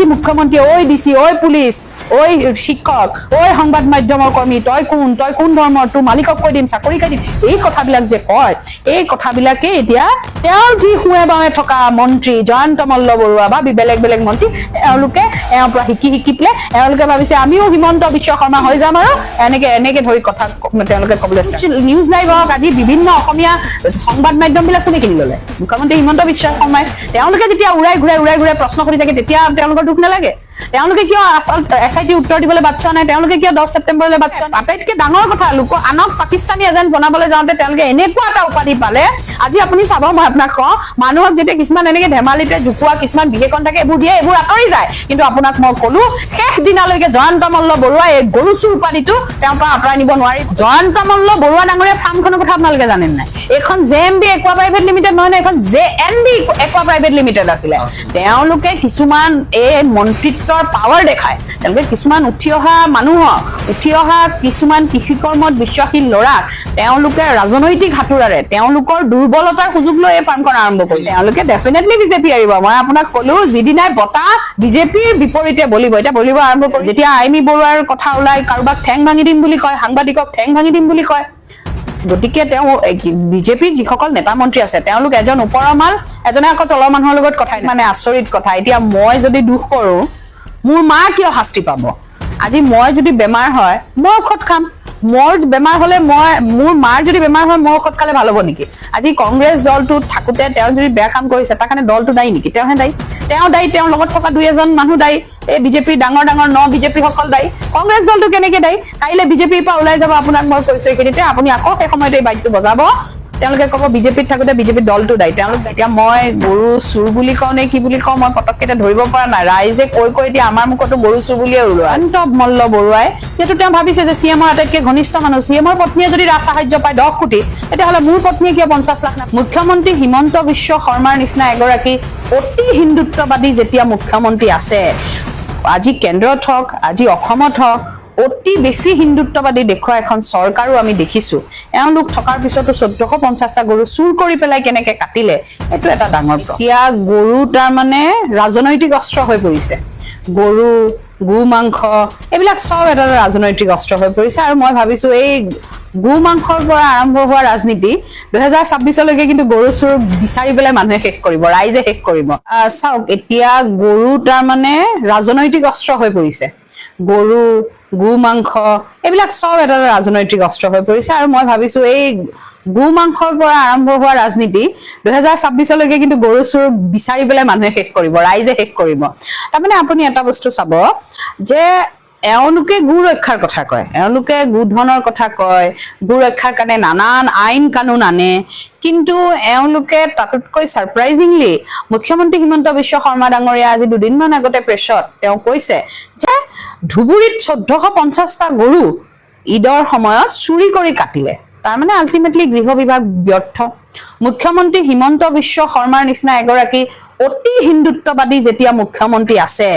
যি মুখ্যমন্ত্ৰী ঐ ডি চি ঐ পুলিচ ঐ শিক্ষক ঐ সংবাদ মাধ্যমৰ কৰ্মী, তই কোন তই কোন ধৰ্মৰ, তোৰ মালিকক কৈ দিম, চাকৰি দিম, এই কথাবিলাক যে কয়, এই কথাবিলাকে এতিয়া তেওঁৰ যি সোঁৱে বাৱে থকা মন্ত্ৰী জয়ন্ত মল্ল বৰুৱা বা বেলেগ বেলেগ মন্ত্ৰী, এওঁলোকে এওঁৰ পৰা শিকি শিকি পেলাই এওঁলোকে ভাবিছে, আমিও হিমন্ত বিশ্ব শৰ্মা হৈ যাম আৰু এনেকে এনেকে ধৰি কথা তেওঁলোকে ক'বলৈ নিউজ লাইভ হওক, আজি বিভিন্ন অসমীয়া সংবাদ মাধ্যম বিলাক কোনে কিনি ললে মুখ্যমন্ত্ৰী হিমন্ত বিশ্ব শৰ্মাই তেওঁলোকে যেতিয়া উৰাই, ঘূৰাই উৰাই, ঘূৰাই প্ৰশ্ন কৰি থাকে, তেতিয়া তেওঁলোকৰ দুখ নালাগে তেওঁলোকে কিয় এছ আই টি উত্তৰ দিবলৈ চোৱা নাই? তেওঁলোকে কিয় দহ ছেপ্টেম্বৰলৈ বাট চোৱা আটাইতকৈ ডাঙৰ কথা লোক আনক পাকিস্তানী এজেণ্ট বনাবলৈ যাওঁতে তেওঁলোকে এনেকুৱা এটা উপাধি পালে। আজি আপুনি চাব মই আপোনাক কওঁ মানুহক যেতিয়া কিছুমান এনেকে ধেমালিতে জোকোৱা কিছুমান বিশেষণ থাকে এইবোৰ দিয়ে এইবোৰ আঁতৰি যায়। কিন্তু আপোনাক মই কলো শেষ দিনালৈকে জয়ন্ত মল্ল বৰুৱা এই গৰু চুৰ উপাধিটো তেওঁৰ পৰা আঁতৰাই নিব নোৱাৰি। জয়ন্ত মল্ল বৰুৱা ডাঙৰীয়া ফাৰ্মখনৰ কথা আপোনালোকে জানে নাই? এইখন J M B একুৱা private limited নহয় নহয় এইখন J N B একুৱা private limited আছিলে। তেওঁলোকে কিছুমান এই মন্ত্ৰিত্বৰ পাৱাৰ দেখায়। তেওঁলোকে কিছুমান উঠি অহা মানুহক উঠি অহা কিছুমান কৃষি কৰ্মত বিশ্বাসী ল'ৰাক তেওঁলোকে ৰাজনৈতিক হাতোৰাৰে তেওঁলোকৰ দুৰ্বলতাৰ সুযোগ লৈ এই ফাৰ্মখন আৰম্ভ কৰিলে। তেওঁলোকে ডেফিনেটলি বিজেপি এৰিব মই আপোনাক কলো যিদিনাই বতাহ বিজেপিৰ বিপৰীতে বলিব এতিয়া বলিব আৰম্ভ কৰি যেতিয়া আইমি বৰুৱাৰ কথা ওলাই কাৰোবাক ঠেং ভাঙি দিম বুলি কয় সাংবাদিকক ঠেং ভাঙি দিম বুলি কয় গতিকে তেওঁ বিজেপিৰ যিসকল নেতা মন্ত্ৰী আছে তেওঁলোক এজন ওপৰৰ মাল এজনে আকৌ তলৰ মানুহৰ লগত কথা মানে আচৰিত কথা। এতিয়া মই যদি দুখ কৰো মোৰ মা কিয় শাস্তি পাব? আজি মই যদি বেমাৰ হয়, মই ঔষধ খাম। মোৰ বেমাৰ হলে মই, মোৰ মাৰ যদি বেমাৰ হয়, মই ঔষধ খালে ভালো হ'ব নেকি? আজি কংগ্ৰেছ দলটোত থাকোতে তেওঁ যদি বেয়া কাম কৰিছে, তাৰ কাৰণে দলটো দায়ী নেকি? তেওঁহে দায়ী। তেওঁ দায়ী, তেওঁৰ লগত থকা দুই এজন মানুহ দায়ী। এই বিজেপিৰ ডাঙৰ ডাঙৰ ন বিজেপি সকল দায়ী। কংগ্ৰেছ দলটো কেনেকে দায়ী? কাইলে বিজেপিৰ পৰা ওলাই যাব আপোনাক মই কৈছো এইখিনিতে। আপুনি আকৌ সেই সময়তে এই বাইকটো বজাব। তেওঁলোকে ক'ব বিজেপিত থাকোতে বিজেপিৰ দলটো দায়ী। তেওঁলোক এতিয়া মই গৰু চুৰ বুলি কওঁ নে কি বুলি কওঁ মই পটককে এতিয়া ধৰিব পৰা নাই। ৰাইজে কৈ কৈ এতিয়া আমাৰ মুখতো গৰু চুৰ বুলিয়ে ওলোৱা অন্ত মল্ল বৰুৱাই যিহেতু তেওঁ ভাবিছে যে চি এমৰ আটাইতকৈ ঘনিষ্ঠ মানুহ চি এমৰ পত্নীয়ে যদি ৰাজ সাহায্য পায় দহ কোটি তেতিয়াহ'লে মোৰ পত্নীয়ে কিয় পঞ্চাছ লাখ নাপায়? মুখ্যমন্ত্ৰী হিমন্ত বিশ্ব শৰ্মাৰ নিচিনা এগৰাকী অতি হিন্দুত্ববাদী যেতিয়া মুখ্যমন্ত্ৰী আছে আজি কেন্দ্ৰত হওক আজি অসমত হওক অতি বেছি হিন্দুত্ববাদী দেখুওৱা এখন চৰকাৰো আমি দেখিছো। এওঁলোক থকাৰ পিছতো চৈধ্যশ পঞ্চাছটা গৰু চুৰ কৰি পেলাই কেনেকে কাটিলে এইটো এটা ডাঙৰ। এতিয়া গৰু তাৰমানে ৰাজনৈতিক অস্ত্ৰ হৈ পৰিছে। গৰু গো মাংস এইবিলাক চব এটা ৰাজনৈতিক অস্ত্ৰ হৈ পৰিছে। আৰু মই ভাবিছো এই গো মাংসৰ পৰা আৰম্ভ হোৱা ৰাজনীতি দুহেজাৰ ছাব্বিছলৈকে কিন্তু গৰু চুৰ বিচাৰি পেলাই মানুহে শেষ কৰিব ৰাইজে শেষ কৰিব। চাওক এতিয়া গৰু তাৰমানে ৰাজনৈতিক অস্ত্ৰ হৈ পৰিছে। গৰু গো মাংস এইবিলাক চব এটা ৰাজনৈতিক অস্ত্ৰ হৈ পৰিছে আৰু মই ভাবিছো এই গো মাংসৰ পৰা আৰম্ভ হোৱা ৰাজনীতি দুহেজাৰ ছাব্বিছলৈকে কিন্তু গৰু চুৰ বিচাৰি পেলাই মানুহে শেষ কৰিব ৰাইজে শেষ কৰিব। তাৰমানে আপুনি এটা বস্তু চাব যে এওঁলোকে গো ৰক্ষাৰ কথা কয় এওঁলোকে গোধনৰ কথা কয় গো ৰক্ষাৰ কাৰণে নানান আইন কানুন আনে কিন্তু এওঁলোকে তাতোতকৈ ছাৰপ্ৰাইজিংলি মুখ্যমন্ত্ৰী হিমন্ত বিশ্ব শৰ্মা ডাঙৰীয়া আজি দুদিনমান আগতে প্ৰেছত তেওঁ কৈছে যে ধুবুৰীত চৈধ্যশ পঞ্চাছটা গৰু ঈদৰ সময়ত চুৰি কৰি কাটিলে। তাৰমানে আল্টিমেটলি গৃহ বিভাগ ব্যৰ্থ। মুখ্যমন্ত্ৰী হিমন্ত বিশ্ব শৰ্মাৰ নিচিনা এগৰাকী অতি হিন্দুত্ববাদী যেতিয়া মুখ্যমন্ত্ৰী আছে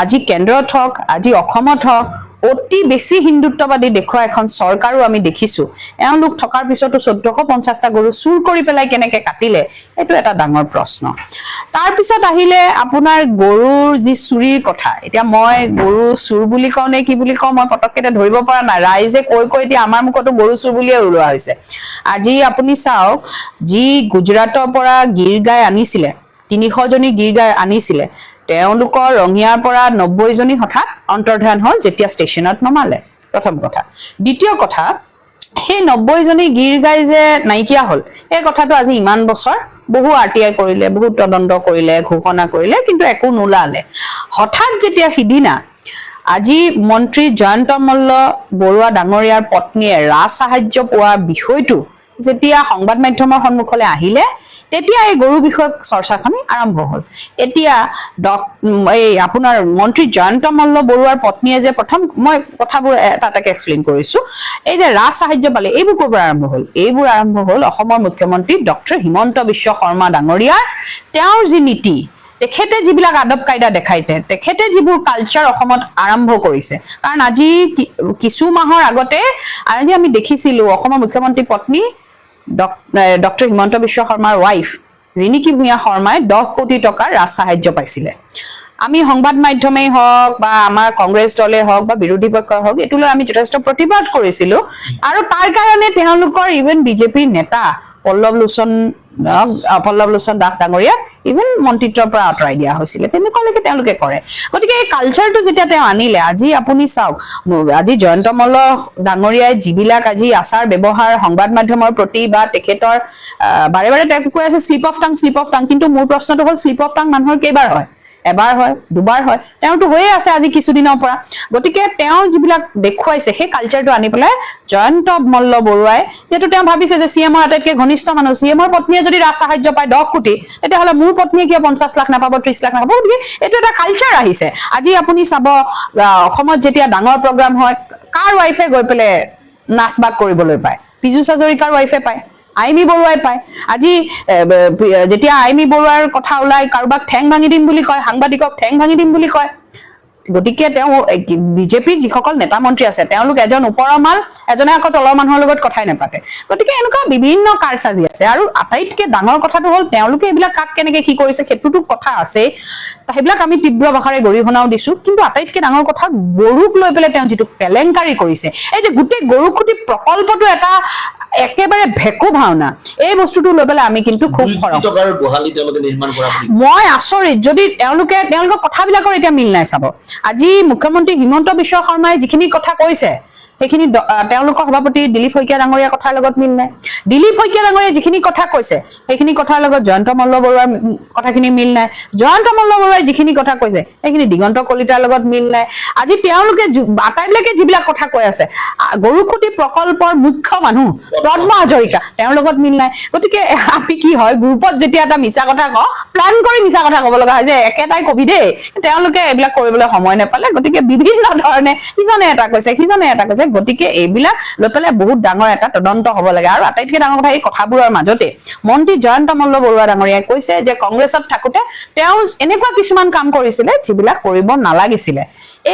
আজি কেন্দ্ৰত হওক আজি অসমত হওক অতি বেছি হিন্দুত্ববাদী দেখুওৱা এখন চৰকাৰো আমি দেখিছো। এওঁলোক থকাৰ পিছতো চৈধ্যশ পঞ্চাছটা গৰু চুৰ কৰি পেলাই কেনেকে কাটিলে এইটো এটা ডাঙৰ প্ৰশ্ন। তাৰপিছত আহিলে আপোনাৰ গৰুৰ যি চুৰিৰ কথা। এতিয়া মই গৰু চুৰ বুলি কওঁ নে কি বুলি কওঁ মই পটককে এতিয়া ধৰিব পৰা নাই। ৰাইজে কৈ কৈ এতিয়া আমাৰ মুখতো গৰু চুৰ বুলিয়ে ওলোৱা হৈছে। আজি আপুনি চাওক যি গুজৰাটৰ পৰা গীৰ গাই আনিছিলে তিনিশজনী গীৰ গাই আনিছিলে তেওঁলোকৰ ৰঙিয়াৰ পৰা নব্বৈজনী হঠাৎ অন্তৰ্ধান হ'ল যেতিয়া ষ্টেচনত নমালে। প্ৰথম কথা। দ্বিতীয় কথা সেই নব্বৈজনী গীৰ গাই যে নাইকিয়া হ'ল এই কথাটো আজি ইমান বছৰ বহু আৰ টি আই কৰিলে বহুত তদন্ত কৰিলে ঘোষণা কৰিলে কিন্তু একো নোলালে। হঠাৎ যেতিয়া সিদিনা আজি মন্ত্ৰী জয়ন্ত মল্ল বৰুৱা ডাঙৰীয়াৰ পত্নীয়ে ৰাজ সাহায্য পোৱাৰ বিষয়টো যেতিয়া সংবাদ মাধ্যমৰ সন্মুখলৈ আহিলে তেতিয়া এই গৰু বিষয়ক চৰ্চাখনি আৰম্ভ হ'ল। এতিয়া এই আপোনাৰ মন্ত্ৰী জয়ন্ত মল্ল বৰুৱাৰ পত্নীয়ে যে প্ৰথম মই কথাবোৰ এটা এক্সপ্লেইন কৰিছো। এই যে ৰাজ সাহায্য পালে এইবোৰ ক'ৰ পৰা আৰম্ভ হ'ল? এইবোৰ আৰম্ভ হ'ল অসমৰ মুখ্যমন্ত্ৰী ডক্টৰ হিমন্ত বিশ্ব শৰ্মা ডাঙৰীয়াৰ। তেওঁৰ যি নীতি তেখেতে যিবিলাক আদব কাইদা দেখাইছে তেখেতে যিবোৰ কালচাৰ অসমত আৰম্ভ কৰিছে। কাৰণ আজি কিছু মাহৰ আগতে আজি আমি দেখিছিলো অসমৰ মুখ্যমন্ত্ৰী পত্নী ডক্টৰ হিমন্ত বিশ্ব শৰ্মাৰ ৱাইফ ৰিণিকী ভূঞা শৰ্মাই দহ কোটি টকাৰ ৰাজ সাহায্য পাইছিলে। আমি সংবাদ মাধ্যমেই হওক বা আমাৰ কংগ্ৰেছ দলে হওক বা বিৰোধী পক্ষই হওক, এইটো আমি যথেষ্ট প্ৰতিবাদ কৰিছিলো। আৰু তাৰ কাৰণে তেওঁলোকৰ ইভেন বিজেপিৰ নেতা পল্লৱ লোচন পল্লৱ লোচন দাস ডাঙৰীয়াক ইভেন মন্ত্ৰিত্বৰ পৰা আঁতৰাই দিয়া হৈছিলে। তেনেকুৱালৈকে তেওঁলোকে কৰে। গতিকে এই কালচাৰটো যেতিয়া তেওঁ আনিলে আজি আপুনি চাওক আজি জয়ন্ত মল্ল ডাঙৰীয়াই যিবিলাক আজি আচাৰ ব্যৱহাৰ সংবাদ মাধ্যমৰ প্ৰতি বা তেখেতৰ বাৰে বাৰে তেওঁক কৈ আছে slip of tongue slip of tongue কিন্তু মোৰ প্ৰশ্নটো হ'ল শ্লিপ অফ টাং মানুহৰ কেইবাৰ হয়? এবাৰ হয়, দুবাৰ হয়, তেওঁতো হৈয়ে আছে আজি কিছুদিনৰ পৰা। গতিকে তেওঁ যিবিলাক দেখুৱাইছে, সেই কালচাৰটো আনি পেলাই জয়ন্ত মল্ল বৰুৱাই, যিহেতু তেওঁ ভাবিছে যে চি এমৰ আটাইতকৈ ঘনিষ্ঠ মানুহ, চি এমৰ পত্নীয়ে যদি ৰাজ সাহায্য পায় দহ কোটি, তেতিয়াহ'লে মোৰ পত্নীয়ে কিয় পঞ্চাছ লাখ নাপাব, ত্ৰিশ লাখ নাপাব? গতিকে এইটো এটা কালচাৰ আহিছে। আজি আপুনি চাব অসমত যেতিয়া ডাঙৰ প্ৰগ্ৰাম হয়, কাৰ ৱাইফে গৈ পেলাই নাচ বাগ কৰিবলৈ পায়? পীযুষ হাজৰিকাৰ ৱাইফে পায়। আইমি বৰুৱাই পায়। আজি যেতিয়া আইমি বৰুৱাৰ কথা ওলাই কাৰোবাক ঠেং ভাঙি দিম বুলি কয় সাংবাদিকক ঠেং ভাঙি দিম বুলি কয় গতিকে তেওঁ বিজেপিৰ যিসকল নেতা মন্ত্ৰী আছে তেওঁলোক এজন ওপৰৰ মাল এজনে আকৌ তলৰ মানুহৰ লগত কথাই নাপাতে। গতিকে এনেকুৱা বিভিন্ন কাৰচাজি আছে আৰু আটাইতকৈ ডাঙৰ কথাটো হ'ল তেওঁলোকে এইবিলাক কাক কেনেকে কি কৰিছে সেইটোতো কথা আছে সেইবিলাক আমি তীব্ৰ ভাষাৰে গৰিহণাও দিছো কিন্তু আটাইতকৈ ডাঙৰ কথা গৰুক লৈ পেলাই তেওঁ যিটো কেলেংকাৰী কৰিছে এই যে গোটেই গৰুখুটি প্ৰকল্পটো এটা একেবাৰে ভেকু ভাওনা এই বস্তুটো লৈ পেলাই আমি কিন্তু খুব মই আচৰিত যদি তেওঁলোকে তেওঁলোকৰ কথাবিলাকৰ এতিয়া মিল নাই চাব। আজি মুখ্যমন্ত্ৰী হিমন্ত বিশ্ব শৰ্মাই যিখিনি কথা কৈছে সেইখিনি তেওঁলোকৰ সভাপতি দিলীপ শইকীয়া ডাঙৰীয়া কথাৰ লগত মিল নাই। দিলীপ শইকীয়া ডাঙৰীয়াই যিখিনি কথা কৈছে, সেইখিনি কথাৰ লগত জয়ন্ত মল্ল বৰুৱাৰ কথাখিনি মিল নাই। জয়ন্ত মল্ল বৰুৱাই যিখিনি কথা কৈছে, সেইখিনি দিগন্ত কলিতাৰ লগত মিল নাই। আজি তেওঁলোকে আটাইবিলাকে যিবিলাক কথা কৈ আছে গৰুখুটি প্ৰকল্পৰ মুখ্য মানুহ পদ্ম হাজৰিকা, তেওঁৰ লগত মিল নাই। গতিকে আমি কি হয়, গ্ৰুপত যেতিয়া এটা মিছা কথা কওঁ, প্লান কৰি মিছা কথা ক'ব লগা হয় যে একেটাই কবি দেই। তেওঁলোকে এইবিলাক কৰিবলৈ সময় নাপালে। গতিকে বিভিন্ন ধৰণে সিজনে এটা কৈছে, সিজনে এটা কৈছে। গতিকে এইবিলাক লৈ পেলাই বহুত ডাঙৰ এটা তদন্ত হ'ব লাগে। আৰু আটাইতকৈ ডাঙৰ কথা এই কথাবোৰৰ মাজতে মন্ত্ৰী জয়ন্ত মল্ল বৰুৱা ডাঙৰীয়াই কৈছে যে কংগ্ৰেছত থাকোতে তেওঁ এনেকুৱা কিছুমান কাম কৰিছিলে যিবিলাক কৰিব নালাগিছিলে।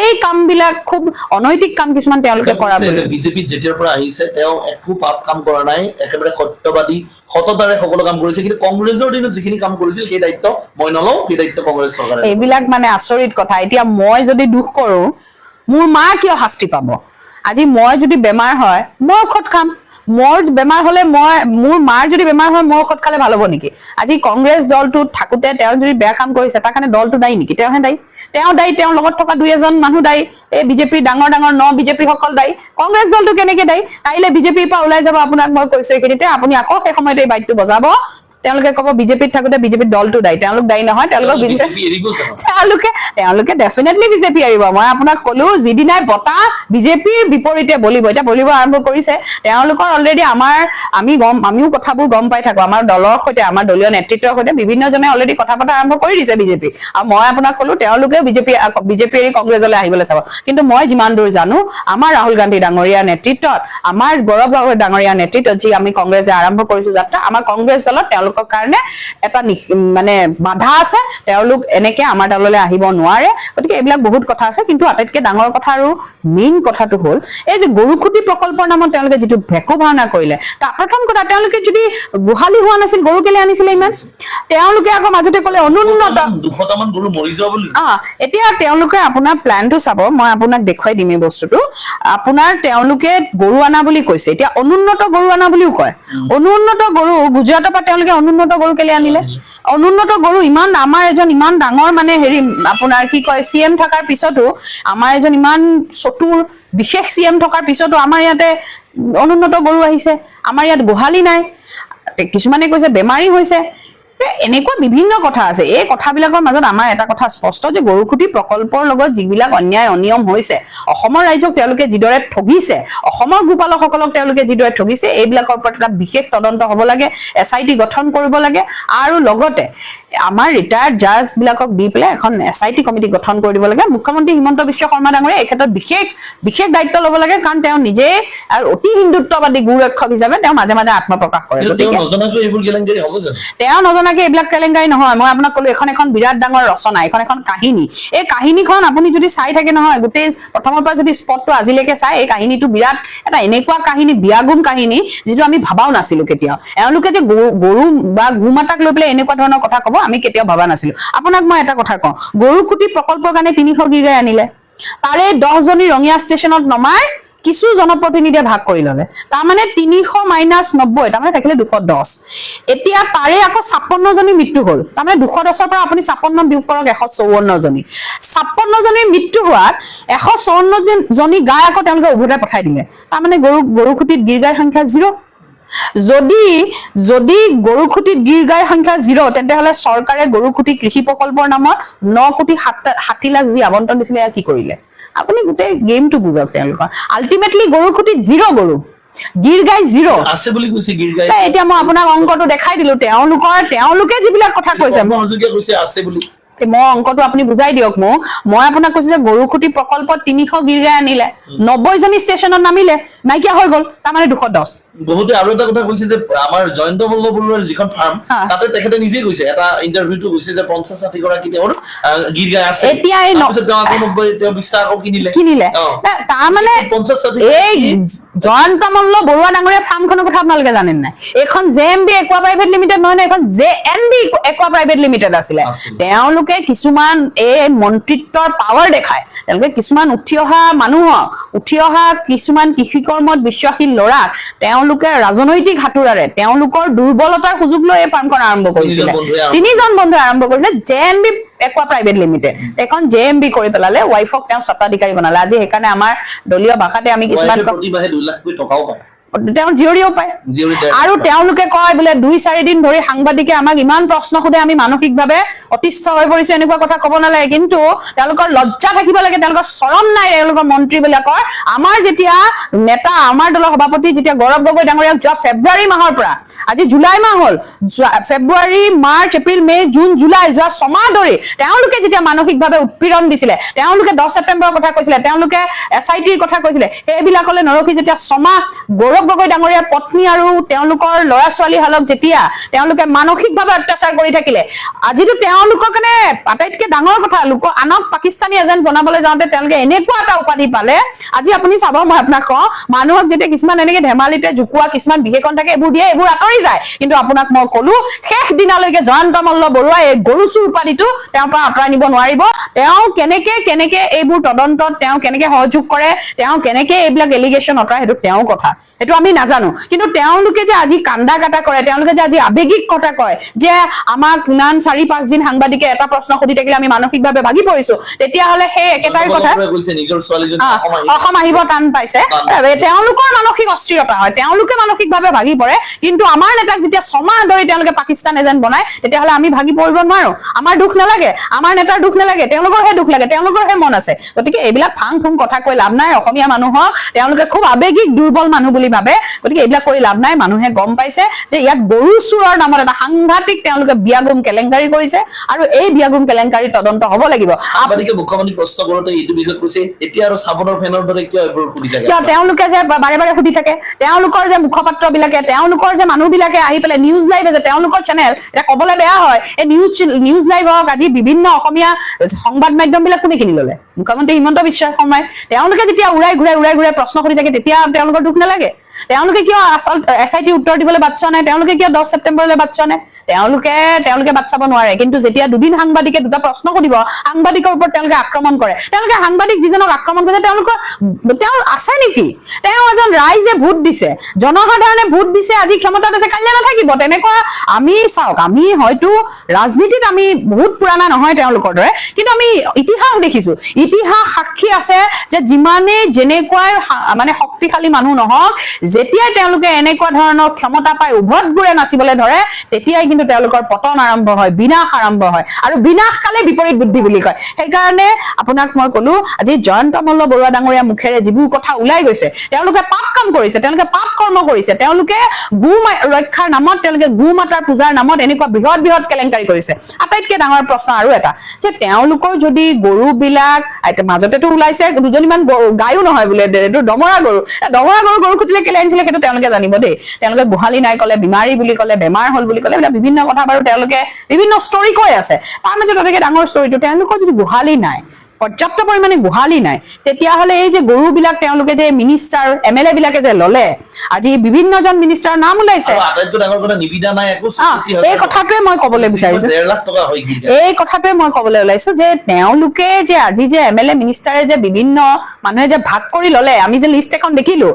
এই কামবিলাক খুব অনৈতিক কাম কিছুমান তেওঁলোকে কৰা বিজেপিত যেতিয়াৰ পৰা আহিছে তেওঁ একো পাপ কাম কৰা নাই একেবাৰে সত্যবাদী সততাৰে সকলো কাম কৰিছে। কিন্তু কংগ্ৰেছৰ দিনত যিখিনি কাম কৰিছিল সেই দায়িত্ব মই নলওঁ সেই দায়িত্ব কংগ্ৰেছ চৰকাৰে এইবিলাক মানে আচৰিত কথা। এতিয়া মই যদি দুখ কৰো মোৰ মা কিয় শাস্তি পাব? আজি মই যদি বেমাৰ হয়, মই ঔষধ খাম। মোৰ বেমাৰ হলে মই, মোৰ মাৰ যদি বেমাৰ হয়, মই ঔষধ খালে ভালো হ'ব নেকি? আজি কংগ্ৰেছ দলটোত থাকোতে তেওঁ যদি বেয়া কাম কৰিছে, তাৰ কাৰণে দলটো দায়ী নেকি? তেওঁহে দায়ী। তেওঁ দায়ী, তেওঁৰ লগত থকা দুই এজন মানুহ দায়ী। এই বিজেপিৰ ডাঙৰ ডাঙৰ ন বিজেপি সকল দায়ী। কংগ্ৰেছ দলটো কেনেকে দায়ী? কাইলে বিজেপিৰ পৰা ওলাই যাব আপোনাক মই কৈছো এইখিনিতে। আপুনি আকৌ সেই সময়তে এই বাইকটো বজাব। তেওঁলোকে ক'ব বিজেপিত থাকোতে বিজেপিৰ দলটো দায়ী। তেওঁলোক দায়ী নহয় তেওঁলোকক বিজেপি তেওঁলোকে তেওঁলোকে ডেফিনেটলি বিজেপি এৰিব। মই আপোনাক কলো যিদিনাই বতাহ বিজেপিৰ বিপৰীতে বলিব। এতিয়া বলিব আৰম্ভ কৰিছে। তেওঁলোকৰ অলৰেডি আমাৰ আমি গম আমিও কথাবোৰ গম পাই থাকো। আমাৰ দলৰ সৈতে আমাৰ দলীয় নেতৃত্বৰ সৈতে বিভিন্নজনে অলৰেডি কথা পতা আৰম্ভ কৰি দিছে বিজেপি। আৰু মই আপোনাক কলো তেওঁলোকে বিজেপি বিজেপি এৰি কংগ্ৰেছলৈ আহিবলৈ চাব। কিন্তু মই যিমান দূৰ জানো আমাৰ ৰাহুল গান্ধী ডাঙৰীয়া নেতৃত্বত আমাৰ গৌৰৱ ডাঙৰীয়া নেতৃত্বত যি আমি কংগ্ৰেছে আৰম্ভ কৰিছো যাত্ৰা আমাৰ কংগ্ৰেছ দলত তেওঁলোকৰ কাৰণে এটা মানে বাধা আছে। তেওঁলোক এনেকে আমাৰ দললৈ আহিব নোৱাৰে। গতিকে এইবিলাক বহুত কথা আছে। কিন্তু আটাইতকৈ ডাঙৰ কথা আৰু মেইন কথাটো হ'ল এই যে গৰুখুটি প্ৰকল্পৰ নামত তেওঁলোকে যিটো ভেকু ভাওনা কৰিলে তাৰ প্ৰথম কথা তেওঁলোকে যদি গোহালি হোৱা নাছিল গৰু কেলে আনিছিলে ইমান? তেওঁলোকে আকৌ মাজতে ক'লে অনুন্নত। এতিয়া তেওঁলোকে আপোনাৰ প্লেনটো চাব মই আপোনাক দেখুৱাই দিম এই বস্তুটো। আপোনাৰ তেওঁলোকে গৰু অনা বুলি কৈছে। এতিয়া অনুন্নত গৰু অনা বুলিও কয়। অনুন্নত গৰু গুজৰাটৰ পৰা তেওঁলোকে অনুন্নত গৰু কেলে আনিলে? অনুন্নত গৰু ইমান আমাৰ এজন ইমান ডাঙৰ মানে হেৰি আপোনাৰ কি কয় চি এম থকাৰ পিছতো আমাৰ এজন ইমান চতুৰ বিশেষ চি এম থকাৰ পিছতো আমাৰ ইয়াতে অনুন্নত গৰু আহিছে। আমাৰ ইয়াত গোহালি নাই। কিছুমানে কৈছে বেমাৰী হৈছে। এনেকুৱা বিভিন্ন কথা আছে। এই কথাবিলাকৰ মাজত আমাৰ এটা কথা স্পষ্ট যে গৰুখুটি প্ৰকল্পৰ লগত যিবিলাক অন্যায় অনিয়ম হৈছে অসমৰ ৰাইজক তেওঁলোকে যিদৰে ঠগিছে অসমৰ গোপালকসকলক তেওঁলোকে যিদৰে ঠগিছে এইবিলাকৰ ওপৰত এটা বিশেষ তদন্ত হ'ব লাগে এছ আই টি গঠন কৰিব লাগে আৰু লগতে আমাৰ ৰিটায়াৰ্ড জাজ বিলাকক দি পেলাই এখন এছ আই টি কমিটি গঠন কৰি দিব লাগে। মুখ্যমন্ত্ৰী হিমন্ত বিশ্ব শৰ্মা ডাঙৰীয়া এই ক্ষেত্ৰত বিশেষ বিশেষ দায়িত্ব ল'ব লাগে কাৰণ তেওঁ নিজে আৰু অতি হিন্দুত্ববাদী গু ৰক্ষক হিচাপে তেওঁ মাজে মাজে আত্মপ্ৰকাশ কৰে। তেওঁ নজনা নজনাকে এইবিলাক কেলেংকাৰী নহয়। মই আপোনাক কলো এখন এখন বিৰাট ডাঙৰ ৰচনা এখন এখন কাহিনী। এই কাহিনীখন আপুনি যদি চাই থাকে নহয় গোটেই প্ৰথমৰ পৰা যদি স্পটটো আজিলৈকে চাই এই কাহিনীটো বিৰাট এটা এনেকুৱা কাহিনী বিয়াগুম কাহিনী যিটো আমি ভাবাও নাছিলো কেতিয়াও। এওঁলোকে যে গৰু গৰু বা গোমাতাক লৈ পেলাই এনেকুৱা ধৰণৰ কথা কব আমি কেতিয়াও ভাবা নাছিলো। আপোনাক মই এটা কথা কওঁ গৰু খুটি প্ৰকল্পৰ কাৰণে তিনিশ গিগাই আনিলে। তাৰে দহজনী ৰঙিয়া ষ্টেচনত নমাই কিছু জনপ্ৰতিনিধিয়ে ভাগ কৰি ললে। তাৰমানে তিনিশ মাইনাছ নব্বৈ তাৰমানে থাকিলে দুশ দহ। এতিয়া তাৰে আকৌ ছাপন্ন জনী মৃত্যু হ'ল। তাৰমানে দুশ দহৰ পৰা আপুনি ছাপন্ন বিয়োগ কৰক এশ চৌৱন্ন জনী। ছাপন্ন জনীৰ মৃত্যু হোৱাত এশ চৌৱন্ন জনী গাই আকৌ তেওঁলোকে উভতাই পঠাই দিলে। তাৰমানে গৰু গৰু খুটিত গিৰ গাইৰ সংখ্যা জিৰ' যদি যদি গৰু খুটিত গিৰ গাইৰ সংখ্যা জিৰ' তেন্তে হলে চৰকাৰে গৰু খুটি কৃষি প্ৰকল্পৰ নামত ন কোটি সাত- ষাঠি লাখ যি আবণ্টন দিছিলে এয়া কি কৰিলে? আপুনি গোটেই গেমটো বুজক তেওঁলোকৰ আল্টিমেটলি গৰু খুটি জিৰ' গৰু। গিৰ গাই জিৰ' আছে বুলি কৈছে এতিয়া মই আপোনাক অংকটো দেখাই দিলো তেওঁলোকৰ তেওঁলোকে যিবিলাক কথা কৈছে আছে বুলি। মই অংকটো আপুনি বুজাই দিয়ক মোক। মই আপোনাক কৈছো যে গৰুখুটি প্ৰকল্পত তিনিশ গীৰ্গাই আনিলে। নব্বৈ জনী ষ্টেচনত নামিলে। নাইকিয়া হৈ গ'ল তাৰমানে দুশ দহ। বহুতে আৰু এটা কথা কৈছে যে আমাৰ জয়ন্ত মল্ল বৰুৱাৰ যিখন ফাৰ্ম তাতে তেখেতে নিজে কৈছে এটা ইণ্টাৰভিউটো কৈছে যে পঞ্চাশ ষাঠি গৰাকী তেওঁৰ গীত গাই আছে। এতিয়া এই তেওঁ বিশটা আকৌ কিনিলে। কিনিলে। তাৰমানে এই জয়ন্ত মল্ল বৰুৱা ডাঙৰীয়া ফাৰ্মখনৰ কথা আপোনালোকে জানে নাই? এইখন J M B একুৱা private limited নহয় নহয় এইখন J N B একুৱা private limited আছিলে। আছিলে। তেওঁলোকে কিছুমান এই মন্ত্ৰিত্বৰ পাৱাৰ দেখায়। তেওঁলোকে কিছুমান উঠি অহা মানুহক উঠি অহা কিছুমান কৃষি কৰ্মত বিশ্বাসী ল'ৰাক তেওঁলোকে ৰাজনৈতিক হাতোৰাৰে তেওঁলোকৰ দুৰ্বলতাৰ সুযোগ লৈ এই ফাৰ্মখন আৰম্ভ কৰিছিলে। তিনিজন বন্ধুৱে আৰম্ভ কৰিলে J M B একোৱা private limited এখন জে এম বি কৰি পেলালে ৱাইফক তেওঁ স্বত্বাধিকাৰী বনালে। আজি সেইকাৰণে আমাৰ দলীয় ভাষাতে আমি কিছুমান ৱাইফে প্ৰতিমাহে দুই লাখ কোটি টকাও পায় তেওঁ জীয়ৰীও পায় আৰু তেওঁলোকে কয় বোলে দুই চাৰি দিন ধৰি সাংবাদিকে আমাক ইমান প্ৰশ্ন সোধে আমি মানসিকভাৱে অতিষ্ঠ হৈ পৰিছো এনেকুৱা কথা কব নালাগে। কিন্তু তেওঁলোকৰ লজ্জা থাকিব লাগে তেওঁলোকৰ চৰম নাই তেওঁলোকৰ মন্ত্ৰী বিলাকৰ আমাৰ যেতিয়া নেতা আমাৰ দলৰ সভাপতি যেতিয়া গৌৰৱ গগৈ ডাঙৰীয়াক যোৱা ফেব্ৰুৱাৰী মাহৰ পৰা আজি জুলাই মাহ হ'ল February March April May June July যোৱা ছমাহ ধৰি তেওঁলোকে যেতিয়া মানসিকভাৱে উৎপীড়ন দিছিলে তেওঁলোকে দহ ছেপ্টেম্বৰৰ কথা কৈছিলে তেওঁলোকে এছ আই টিৰ কথা কৈছিলে সেইবিলাকলে নৰখি যেতিয়া ছমাহ গৌৰৱ গগৈ ডাঙৰীয়াৰ পত্নী আৰু তেওঁলোকৰ ল'ৰা ছোৱালী হালক যেতিয়া তেওঁলোকে মানসিকভাৱে অত্যাচাৰ কৰি থাকিলে আজিতো তেওঁলোকৰ কাৰণে আটাইতকৈ ডাঙৰ কথা লোক আনক পাকিস্তানী এজেণ্ট বনাবলৈ যাওঁতে তেওঁলোকে এনেকুৱা এটা উপাধি পালে আজি আপুনি চাব মই আপোনাক কওঁ মানুহক যেতিয়া কিছুমান এনেকে ধেমালিতে জোকোৱা কিছুমান বিশেষণ থাকে এইবোৰ দিয়ে এইবোৰ আঁতৰি যায়। কিন্তু আপোনাক মই কলো শেষ দিনালৈকে জয়ন্ত মল্ল বৰুৱাই এই গৰু চুৰ উপাধিটো তেওঁৰ পৰা আঁতৰাই নিব নোৱাৰিব। তেওঁ কেনেকে কেনেকে এইবোৰ তদন্তত তেওঁ কেনেকে সহযোগ কৰে তেওঁ কেনেকে এইবিলাক এলিগেশ্যন আঁতৰাই সেইটো তেওঁৰ কথা। সেইটো আমি নাজানো। কিন্তু তেওঁলোকে যে আজি কান্দা কাটা কৰে তেওঁলোকে যে আজি আৱেগিক কথা কয় যে আমাক ইমান চাৰি পাঁচ দিন সাংবাদিকে এটা প্ৰশ্ন সুধি থাকিলে আমি মানসিকভাৱে ভাগি পৰিছো তেতিয়াহ'লে সেই একেটাই কথা অসম আহিব। টান পাইছে। তেওঁলোকৰ মানসিক অস্থিৰতা হয় তেওঁলোকে মানসিকভাৱে ভাগি পৰে কিন্তু আমাৰ নেতাক যেতিয়া ছমাহ ধৰি তেওঁলোকে পাকিস্তান এজেণ্ট বনায় তেতিয়াহ'লে আমি ভাগি পৰিব নোৱাৰো। আমাৰ দুখ নালাগে আমাৰ নেতাৰ দুখ নালাগে তেওঁলোকৰহে দুখ লাগে তেওঁলোকৰহে মন আছে। গতিকে এইবিলাক ফাং ফুং কথা কৈ লাভ নাই অসমীয়া মানুহক তেওঁলোকে খুব আৱেগিক দুৰ্বল মানুহ বুলি ভাবে গতিকে এইবিলাক কৰি লাভ নাই। মানুহে গম পাইছে যে ইয়াত গৰু চোৰৰ নামত এটা সাংঘাতিক তেওঁলোকে বিয়াগুম কেলেংকাৰী কৰিছে আৰু এই বিয়াগুম কেলেংকাৰী তদন্ত হ'ব লাগিব। তেওঁলোকে যে বাৰে বাৰে সুধি থাকে? তেওঁলোকৰ যে মুখপাত্ৰ বিলাকে তেওঁলোকৰ যে মানুহ বিলাকে আহি পেলাই নিউজ লাইভ যে তেওঁলোকৰ চেনেল এতিয়া কবলৈ বেয়া হয়। এই নিউজ নিউজ লাইভ হওক আজি বিভিন্ন অসমীয়া সংবাদ মাধ্যম বিলাক কোনে কিনি ললে? মুখ্যমন্ত্ৰী হিমন্ত বিশ্ব শৰ্মাই। তেওঁলোকে যেতিয়া উৰাই ঘূৰাই উৰাই ঘূৰাই প্ৰশ্ন সুধি থাকে তেতিয়া তেওঁলোকৰ দুখ নালাগে? তেওঁলোকে কিয় এছ আই টি উত্তৰ দিবলৈ বাট চোৱা নাই? তেওঁলোকে কিয় দহ ছেপ্টেম্বৰলৈ বাট চোৱা নাই? তেওঁলোকে তেওঁলোকে বাট চাব নোৱাৰে। কিন্তু যেতিয়া দুদিন সাংবাদিকে দুটা প্ৰশ্ন সুধিব, সাংবাদিকৰ ওপৰত তেওঁলোকে আক্ৰমণ কৰে। তেওঁলোকে সাংবাদিক যিজনক আক্ৰমণ কৰিছে, তেওঁলোকৰ তেওঁ আছে নেকি? তেওঁ এজন ৰাইজে ভোট দিছে। জনসাধাৰণে ভোট দিছে, আজি ক্ষমতাত আছে, কাইলৈ নাথাকিব। তেনেকুৱা আমি চাওক, আমি হয়তো ৰাজনীতিত আমি বহুত পুৰণা নহয় তেওঁলোকৰ দৰে, কিন্তু আমি ইতিহাস দেখিছো। ইতিহাস সাক্ষী আছে যে যিমানেই যেনেকুৱাই মানে শক্তিশালী মানুহ নহওক যেতিয়াই তেওঁলোকে এনেকুৱা ধৰণৰ ক্ষমতা পাই উভত বোৰে নাচিবলৈ ধৰে, তেতিয়াই কিন্তু তেওঁলোকৰ পতন আৰম্ভ হয়, বিনাশ আৰম্ভ হয় আৰু বিনাশ কালে বিপৰীত বুদ্ধি বুলি কয়। সেইকাৰণে আপোনাক মই কলো, আজি জয়ন্ত মল্ল বৰুৱা ডাঙৰীয়া মুখেৰে যিবোৰ কথা ওলাই গৈছে, তেওঁলোকে পাপ কাম কৰিছে, তেওঁলোকে পাপ কৰ্ম কৰিছে, তেওঁলোকে গো ৰক্ষাৰ নামত, তেওঁলোকে গো মাতাৰ পূজাৰ নামত এনেকুৱা বৃহৎ বৃহৎ কেলেংকাৰী কৰিছে। আটাইতকৈ ডাঙৰ প্ৰশ্ন আৰু এটা, যে তেওঁলোকৰ যদি গৰু বিলাক মাজতেতো ওলাইছে, দুজনীমান গৰু- গায়ো নহয় বোলে এইটো দমৰা গৰু দমৰা গৰু গৰু খুটিলে কেলে আনিছিলে সেইটো তেওঁলোকে জানিব দেই। তেওঁলোকে গোহালি নাই কলে বিমাৰী বুলি কলে বেমাৰ হল বুলি কলে এইবিলাক বিভিন্ন কথা বাৰু তেওঁলোকে বিভিন্ন ষ্টৰী কৈ আছে। তাৰ মাজত আটাইতকৈ ডাঙৰ ষ্টৰীটো তেওঁলোকৰ যদি গোহালি নাই পৰ্যাপ্ত পৰিমাণে গোহালি নাই তেতিয়াহ'লে এই যে গৰুবিলাক তেওঁলোকে যে মিনিষ্টাৰ এম এল এ বিলাকে যে ললে আজি বিভিন্নজন মিনিষ্টাৰৰ নাম ওলাইছে। এই কথাটোৱে মই কবলৈ বিচাৰিছো। এই কথাটোৱে মই কবলৈ ওলাইছো যে তেওঁলোকে যে আজি যে এম এল এ মিনিষ্টাৰে যে বিভিন্ন মানুহে যে ভাগ কৰি ললে আমি যে লিষ্ট এখন দেখিলো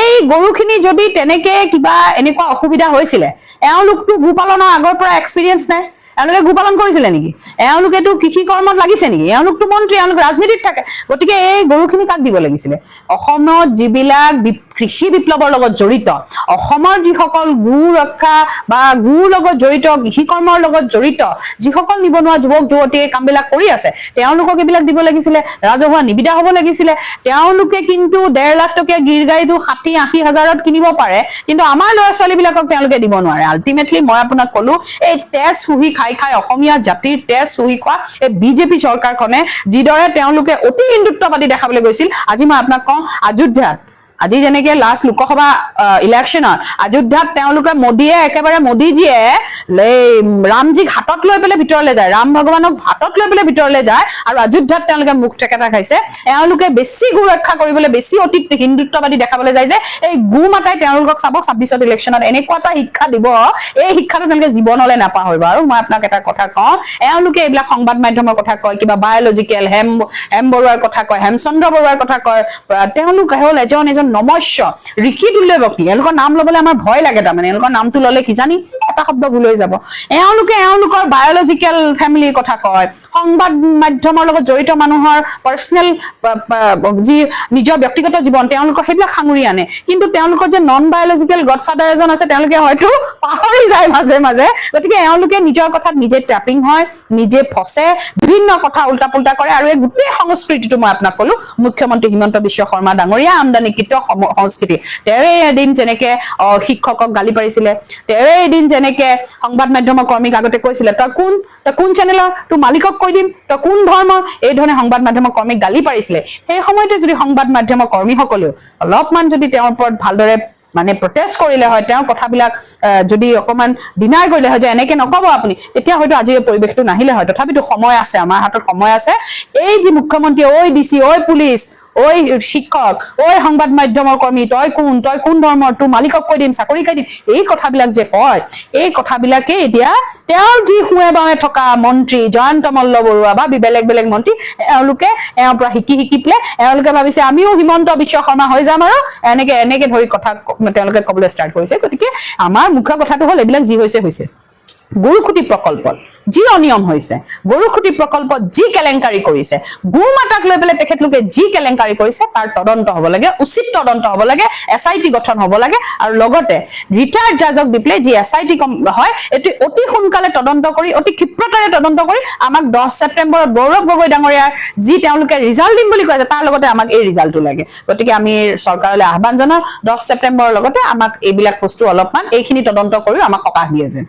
এই গৰুখিনি যদি তেনেকে কিবা এনেকুৱা অসুবিধা হৈছিলে এওঁলোকতো গোপালনৰ আগৰ পৰা এক্সপিৰিয়েঞ্চ নাই। এওঁলোকে গোপালন কৰিছিলে নেকি? এওঁলোকেতো কৃষি কৰ্মত লাগিছে নেকি? এওঁলোকতো মন্ত্ৰী, এওঁলোক ৰাজনীতিত থাকে। গতিকে এই গৰুখিনি কাক দিব লাগিছিলে? অসমত যিবিলাক কৃষি বিপ্লৱৰ লগত জড়িত। অসমৰ যিসকল গো ৰক্ষা বা গোৰ লগত জড়িত, কৃষি কৰ্মৰ লগত জড়িত, যিসকল নিবনুৱা যুৱক, যুৱতীয়ে কামবিলাক কৰি আছে, তেওঁলোকক এইবিলাক দিব লাগিছিলে, ৰাজহুৱা নিবিদা হ'ব লাগিছিলে। তেওঁলোকে কিন্তু ডেৰ লাখ টকীয়া গিৰ গাড়ীটো ষাঠি, আশী হাজাৰত কিনিব পাৰে, কিন্তু আমাৰ ল'ৰা ছোৱালীবিলাকক তেওঁলোকে দিব নোৱাৰে। আল্টিমেটলি মই আপোনাক কলো, এই তেজ শুহি খাই খাই অসমীয়া জাতিৰ তেজ শুহি খোৱা এই বিজেপি চৰকাৰখনে, যিদৰে তেওঁলোকে অতি হিন্দুত্ববাদী দেখাবলৈ গৈছিল, আজি মই আপোনাক কওঁ, অযোধ্যাত আজি যেনেকে লাষ্ট লোকসভা ইলেকশ্যনত অযোধ্যাত তেওঁলোকে মোদীয়ে একেবাৰে মোদীজীয়ে ৰামজীক হাতত লৈ পেলাই ভিতৰলৈ যায়। ৰাম ভগৱানক হাতত লৈ পেলাই ভিতৰলৈ যায় আৰু অযোধ্যাত মুখ টেকেটা খাইছে। এওঁলোকে বেছি গো ৰক্ষা কৰিবলৈ, বেছি অতি হিন্দুত্ববাদী দেখাবলৈ যায় যে, এই গো মাতাই তেওঁলোকক চাব ছাব্বিছত ইলেকশ্যনত এনেকুৱা এটা শিক্ষা দিব, এই শিক্ষাটো তেওঁলোকে জীৱনলৈ নাপাহৰিব। আৰু মই আপোনাক এটা কথা কওঁ, এওঁলোকে এইবিলাক সংবাদ মাধ্যমৰ কথা কয়, কিবা বায়লজিকেল হেম হেম বৰুৱাৰ কথা কয়, হেমচন্দ্ৰ বৰুৱাৰ কথা কয় তেওঁলোক হ'ল এজন এজন নমস্য, ঋষি ব্যক্তি এওঁলোকৰ নাম ল'বলৈ আমাৰ ভয় লাগে তাৰমানে। এওঁলোকৰ নামটো ল'লে কিজানি এটা শব্দ ভুল যাব। এওঁলোকে এওঁলোকৰ বায়লজিকেল ফেমিলিৰ কথা কয়। সংবাদ মাধ্যমৰ লগত জড়িত মানুহৰ পাৰ্চনেল যি নিজৰ ব্যক্তিগত জীৱন সেইবিলাক সাঙুৰি আনে। কিন্তু তেওঁলোকৰ যে নন বায়লজিকেল গডফাদাৰ এজন আছে, তেওঁলোকে হয়তো পাহৰি যায় মাজে মাজে। গতিকে এওঁলোকে নিজৰ কথাত নিজে ট্ৰেপিং হয়, নিজে ফচে, বিভিন্ন কথা উল্টা পুল্টা কৰে। আৰু এই গোটেই সংস্কৃতিটো মই আপোনাক কলো, মুখ্যমন্ত্ৰী হিমন্ত বিশ্ব শৰ্মা ডাঙৰীয়া আমদানিকৃত সংস্কৃতি। তেওঁৱে এদিন যেনেকে শিক্ষকক গালি পাৰিছিলে তেওঁৱে এদিন যেনেকে সংবাদ মাধ্যমৰ কৰ্মীক আগতে কৈছিলে তই কোন তই কোন চেনেলৰ তোৰ মালিকক কৈ দিম তই কোন ধৰ্মৰ এই ধৰণে সংবাদ মাধ্যমৰ কৰ্মীক গালি পাৰিছিলে। সেই সময়তে যদি সংবাদ মাধ্যমৰ কৰ্মীসকলেও অলপমান যদি তেওঁৰ ওপৰত ভালদৰে মানে প্ৰটেষ্ট কৰিলে হয় তেওঁৰ কথাবিলাক যদি অকমান ডিনাই কৰিলে হয় যে এনেকে নকব আপুনি তেতিয়া হয়তো আজি এই পৰিৱেশটো নাহিলে হয়। তথাপিতো সময় আছে আমাৰ হাতত সময় আছে। এই যি মুখ্যমন্ত্ৰী ঐ ডি চি ঐ পুলিচ ঐ শিক্ষক ঐ সংবাদ মাধ্যমৰ কৰ্মী, তই কোন তই কোন ধৰ্মৰ, তোৰ মালিকক কৈ দিম, চাকৰি খাই দিম, এই কথাবিলাক যে কয়, এই কথাবিলাকে এতিয়া তেওঁৰ যি শুৱে বাৱে থকা মন্ত্ৰী জয়ন্ত মল্ল বৰুৱা বা বেলেগ বেলেগ মন্ত্ৰী, এওঁলোকে এওঁৰ পৰা শিকি শিকি পেলাই এওঁলোকে ভাবিছে, আমিও হিমন্ত বিশ্ব শৰ্মা হৈ যাম আৰু এনেকে এনেকে ধৰি কথা তেওঁলোকে কবলৈ ষ্টাৰ্ট কৰিছে। গতিকে আমাৰ মুখ্য কথাটো হ'ল এইবিলাক যি হৈছে হৈছে। গৰুখুটি প্ৰকল্পত যি অনিয়ম হৈছে গৰুখুটি প্ৰকল্পত যি কেলেংকাৰী কৰিছে গো মাতাক লৈ পেলাই তেখেতলোকে যি কেলেংকাৰী কৰিছে, তাৰ তদন্ত হ'ব লাগে, উচিত তদন্ত হ'ব লাগে এছ আই টি গঠন হ'ব লাগে, আৰু লগতে জাজক দি যি এছ আই টি হয় এইটো অতি সোনকালে তদন্ত কৰি, অতি ক্ষিপ্ৰতাৰে তদন্ত কৰি, আমাক দহ ছেপ্টেম্বৰত গৌৰৱ গগৈ ডাঙৰীয়াৰ যি তেওঁলোকে ৰিজাল্ট দিম বুলি কৈছে, তাৰ লগতে আমাক এই ৰিজাল্টটো লাগে। গতিকে আমি চৰকাৰলৈ আহ্বান জনাওঁ, দহ ছেপ্টেম্বৰৰ লগতে আমাক এইবিলাক বস্তু অলপমান এইখিনি তদন্ত কৰিও আমাক সকাহ দিয়ে যেন।